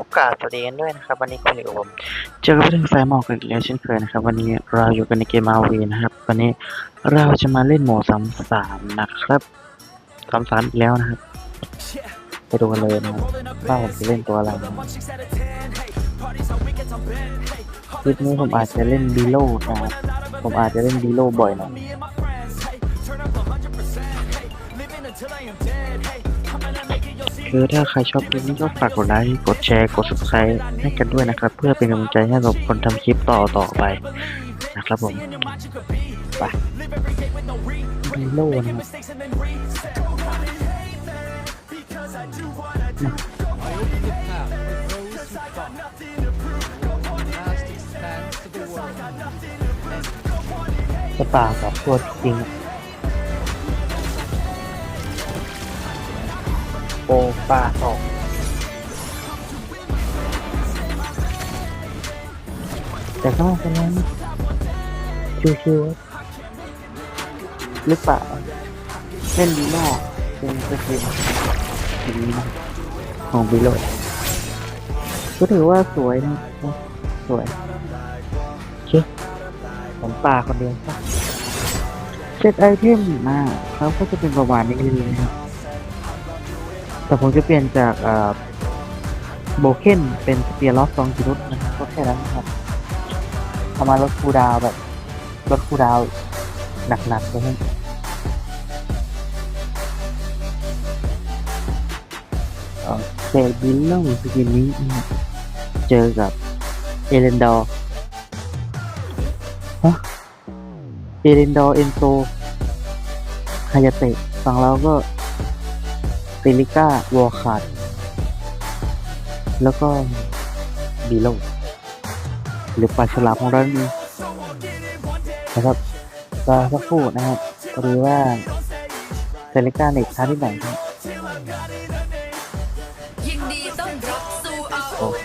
โอกาสสวัสดีกันด้วยนะครับ วันนี้คุณอยู่กับผมเจอกับเพื่อนสายหมอกอีกแล้วเช่นเคยนะครับ วันนี้เราอยู่กันในเกมอาวีนะครับ วันนี้เราจะมาเล่นโหมดสามสามนะครับสามสามอีกแล้วนะครับไปดูกันเลยนะครับว่าผมจะเล่นตัวอะไรนะคลิปนี้ผมอาจจะเล่นดีโลนะครับผมอาจจะเล่นดีโลบ่อยหน่อย คือถ้าใครชอบคลิปนี้ก็ฝากกดไลค์กดแชร์กด subscribe ให้กันด้วยนะครับ เพื่อเป็นกำลังใจให้กับคนทำคลิปต่อต่อไปนะครับผมไปดีโลนะครับ I open the path for those who follow. Last expanse to the world. จะป่ากับตัวจริง โอป่าสองแต่ก็ไม่เป็นไรนชิวๆหรือเปล่าเล่นดีมากเป็นสกิลดีนะของบิโลก็ถือว่าสวยนะสวยโอเคผมป่าคนเดียวครับเซตไอเทมมาเขาก็จะเป็นประมาณนี้เลยนะครับ แต่ผมจะเปลี่ยนจากโบเคนเป็นสเปียร์ล็อกซองจิรุตนะครับก็แค่นั้นนะครับเอามาลดคูดาวแบบลดคูดาวหนักๆเลยนะโอเคบิลล่งสกินนี้เจอกับเอเลนดอร์ฮะเอเลนดอร์เอนโซฮายาเตะฝั่งเราก็ ซิลิก้าวอลคาร์ดแล้วก็บีโลหรือปลาฉลามของเรานี่นะครับก็สักครู่นะครับพอดีว่าซิลิก้าเน็ตช้าที่ไหนครับโอเค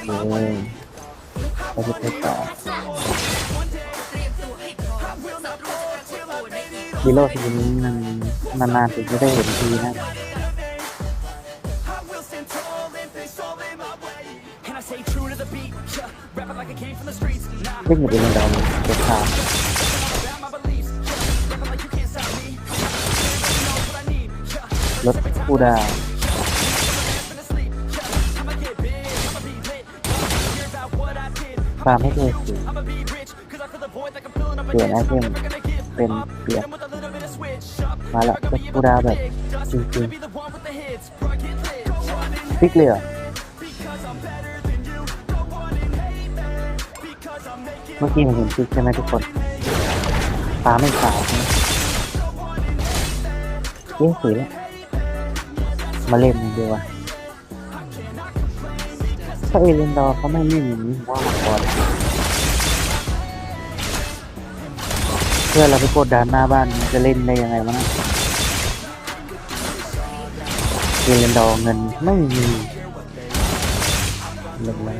เราจะไปต่อเตรียมตัวให้พร้อมศัตรูจะปรากฏตัวในอีกบีโลทีนี้มันนานๆถึงจะได้เห็นทีนะ And I เล่นกับเป็นดาวมัเด็ดขาดรถกูดาตามให้เธอสิเปลี่ยนไอเทมเป็นเปลี่ยนมาละรถกูดาแบบจริงๆฟิกเลยอะ เมื่อกี้ผมเห็นพลิกใช่ไหมทุกคนตาไม่ขาวใช่ไหมเอ๊ะสีแล้วมาเล่นดีกว่าถ้าเอเลนดอร์เขาไม่เล่หนีว่ามาก่อนเพื่อเราไปกดดานหน้าบ้านจะเล่นได้ยังไงวะนะเอเลนดอร์เงินไม่มีลงแล้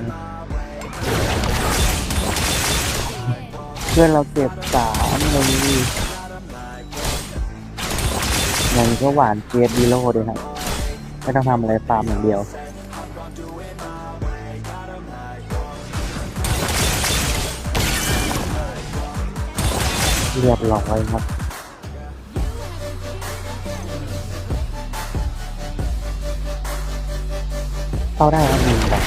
พื่อนเราเก็บสามเลยเงินก็หวานเจี๊ยบดีโลด้วยครับไม่ต้องทำอะไรฟาร์มอย่างเดียวเรียบร้อยครับเข้าได้ครับมีแบบ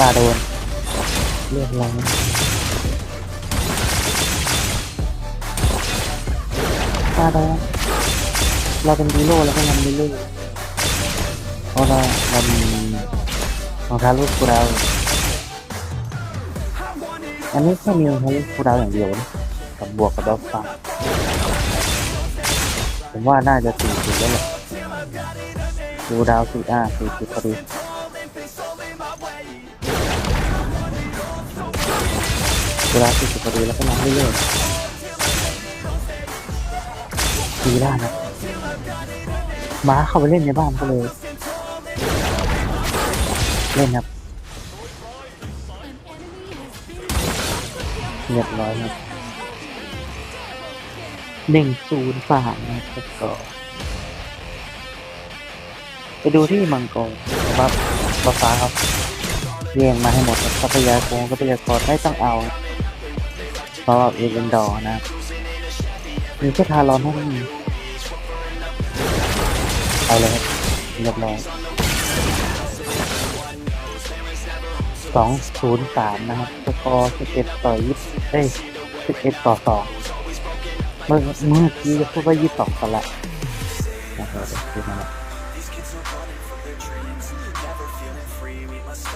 ตาโดน เรียบร้อยตาโดนเราเป็นดีโร่แล้วก็นำดีโร่เพราะเราเรามีรองเท้าลูกกูเราอันนี้แค่มีรองเท้าลูกกูเราอย่างเดียวนะกับบวกกับดอกฟ้าผมว่าน่าจะสี่สิบแล้วแหละดูดาวสี่อ่าสี่สิบพอดี ดูดาวสี่สิบพอดีแล้วก็นับเรื่อยๆดีล่านะม้าเข้าไปเล่นในบ้านก็เลย เล่นครับเรียบร้อยครับหนึ่งศูนย์ฝ่านะครับก็ไปดูที่มังกรนะครับฟ้าฟ้าครับเรียงมาให้หมดทรัพยากรทรัพยากรได้ต้องเอา เพราะว่าเอเวนดอร์นะครับมีแค่ทารอนเท่านั้นเองเอาเลยครับเรียบร้อยสองศูนย์สามนะครับสกอร์สิบเอ็ดต่อยี่สิบเอ้ยสิบเอ็ดต่อสองเมื่อเมื่อกี้จะพูดว่ายี่สิบสองกันละนะครับคือมา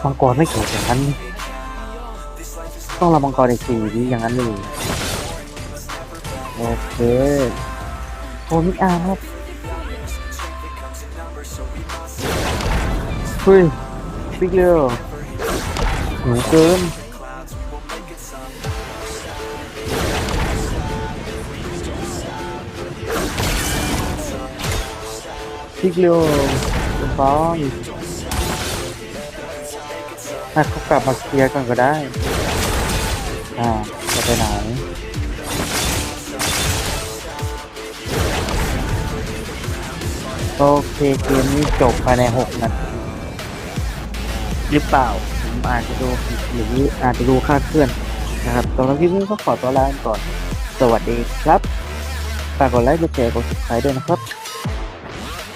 มังกรไม่เกิดอย่างนั้น ต้องรามังกรอีกสี่วิอย่างนั้นเลยโอเคโอมิอาร์ครับเฮ้ยบิ๊กเลียวหนูเกินบิ๊กเลียวคุณฟ้อน ให้เขากลับมาเคลียร์กันก็ได้ อ่าจะไปไหนโอเคเกมนี้จบภายในหกนาทีหรือเปล่า ผมอาจจะดูผิดหรืออาจจะดูค่าดเคลื่อนนะครับตอนนี้ก็ขอตัวลาไปก่อน สวัสดีครับฝากกดไลค์กดแชร์กด subscribe ด้วยนะครับ